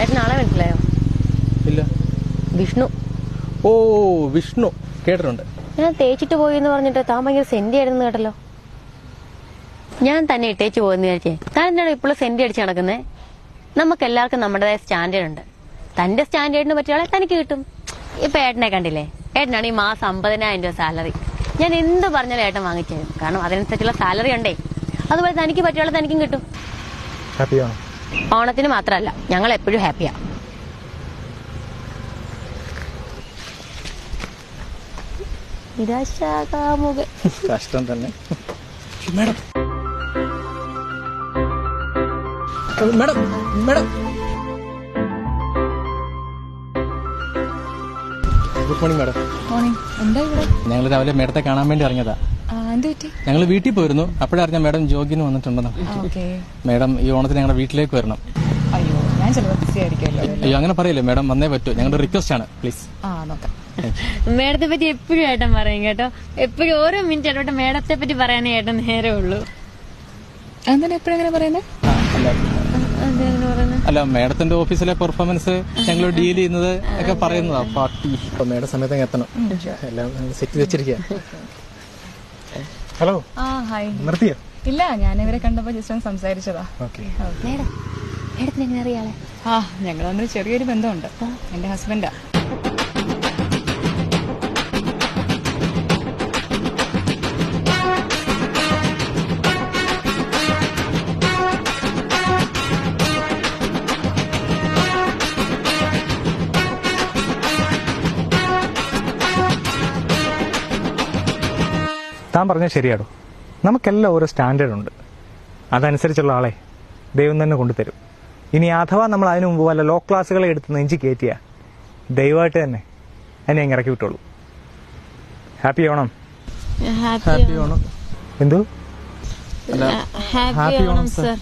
മനസ്സിലായോ? ഇല്ല. വിഷ്ണു. ഓ വിഷ്ണു. കേട്ടിട്ടുണ്ട്. ഞാൻ തേച്ചിട്ട് പോയി എന്ന് പറഞ്ഞിട്ട് താൻ ഭയങ്കര സെന്റി ആയിരുന്നു കേട്ടല്ലോ. ഞാൻ തന്നെ ഇട്ടേച്ച് പോയെന്ന് വിചാരിച്ചേ. താൻ എന്താണ് ഇപ്പോഴും സെന്റി അടിച്ച് നടക്കുന്നേ? നമുക്ക് എല്ലാവർക്കും നമ്മുടേതായ സ്റ്റാൻഡേർഡ് ഉണ്ട്. തന്റെ സ്റ്റാൻഡേർഡിന് പറ്റിയ ആളെ തനിക്ക് കിട്ടും. ഇപ്പൊ ഏട്ടനെ കണ്ടില്ലേ? ഏട്ടനാണ് ഈ മാസം അമ്പതിനായിരം രൂപ സാലറി. ഞാൻ എന്ത് പറഞ്ഞാലും ഏട്ടൻ വാങ്ങിച്ചു കാരണം അതിനനുസരിച്ചുള്ള സാലറി ഉണ്ടേ. അതുപോലെ തനിക്ക് പറ്റിയ ആളെ തനിക്കും കിട്ടും. ഹാപ്പിയാണോ ഓണത്തിന് മാത്രമല്ല ഞങ്ങൾ എപ്പോഴും ഹാപ്പിയാ. നിരാശാകാമുക. കഷ്ടം തന്നെ. Madam. Madam madam. Good morning madam. Morning. എന്താ ഇവിടെ? ഞങ്ങൾ രാവിലെ മേഡത്തെ കാണാൻ വേണ്ടി ഇറങ്ങിയതാ. ഞങ്ങൾ വീട്ടിൽ പോയിരുന്നു. അപ്പോഴറിഞ്ഞ മാഡം ജോഗിന് വന്നിട്ടുണ്ടെന്ന് മാഡം ഈ ഓണത്തിന് ഞങ്ങളുടെ വീട്ടിലേക്ക് വരണം. അയ്യോ ഞാൻ ചിലപ്പോൾ ബിസി ആയിരിക്കുമല്ലോ അയ്യോ അങ്ങനെ പറയില്ലേ. മാഡം വന്നേ പറ്റൂ. ഞങ്ങളുടെ റിക്വസ്റ്റ് ആണ്. പ്ലീസ് ആ നോക്കാം. മേഡത്തെ പറ്റി എപ്പോഴും ഏട്ടൻ പറയും കേട്ടോ. എപ്പോഴും ഓരോ മിനിറ്റ് ഇടപെട്ട മേഡത്തെ പറ്റി പറയാനേ ഏട്ടൻ നേരെ ഉള്ളൂ. അങ്ങനെ എപ്പോഴും അങ്ങനെ പറയുന്നത് അല്ല. അല്ല മാഡത്തിന്റെ ഓഫീസിലെ പെർഫോമൻസ് ഞങ്ങൾ ഡീൽ ചെയ്യുന്നത് ഒക്കെ പറയുന്നതാ. പാർട്ടി മേഡം സമയത്ത് എത്തണം. എല്ലാം സെറ്റ് വെച്ചിരിക്കുക ഹലോ ആ ഹായ് നിർത്തിയോ? ഇല്ല ഞാൻ ഇവരെ കണ്ടപ്പോ ജസ്റ്റ് ഒന്ന് സംസാരിച്ചതാ. ഓക്കെ മേഡം മേഡത്തിന് എങ്ങനെ അറിയാളെ ആ ഞങ്ങൾ തമ്മിൽ ചെറിയൊരു ബന്ധമുണ്ട്. എന്റെ ഹസ്ബൻഡാ താൻ പറഞ്ഞാൽ ശരിയാടോ? നമുക്കെല്ലാം ഓരോ സ്റ്റാൻഡേർഡ് ഉണ്ട്. അതനുസരിച്ചുള്ള ആളെ ദൈവം തന്നെ കൊണ്ടുതരും. ഇനി അഥവാ നമ്മൾ അതിനു മുമ്പ് വല്ല ലോ ക്ലാസ്സുകളെ എടുത്ത് നെഞ്ചി കയറ്റിയ ദൈവമായിട്ട് തന്നെ എന്നെ അങ്ങ് ഇറക്കി വിട്ടോളൂ. ഹാപ്പി ഓണം. ഹാപ്പി ഓണം. എന്തോ? Happy Onam sir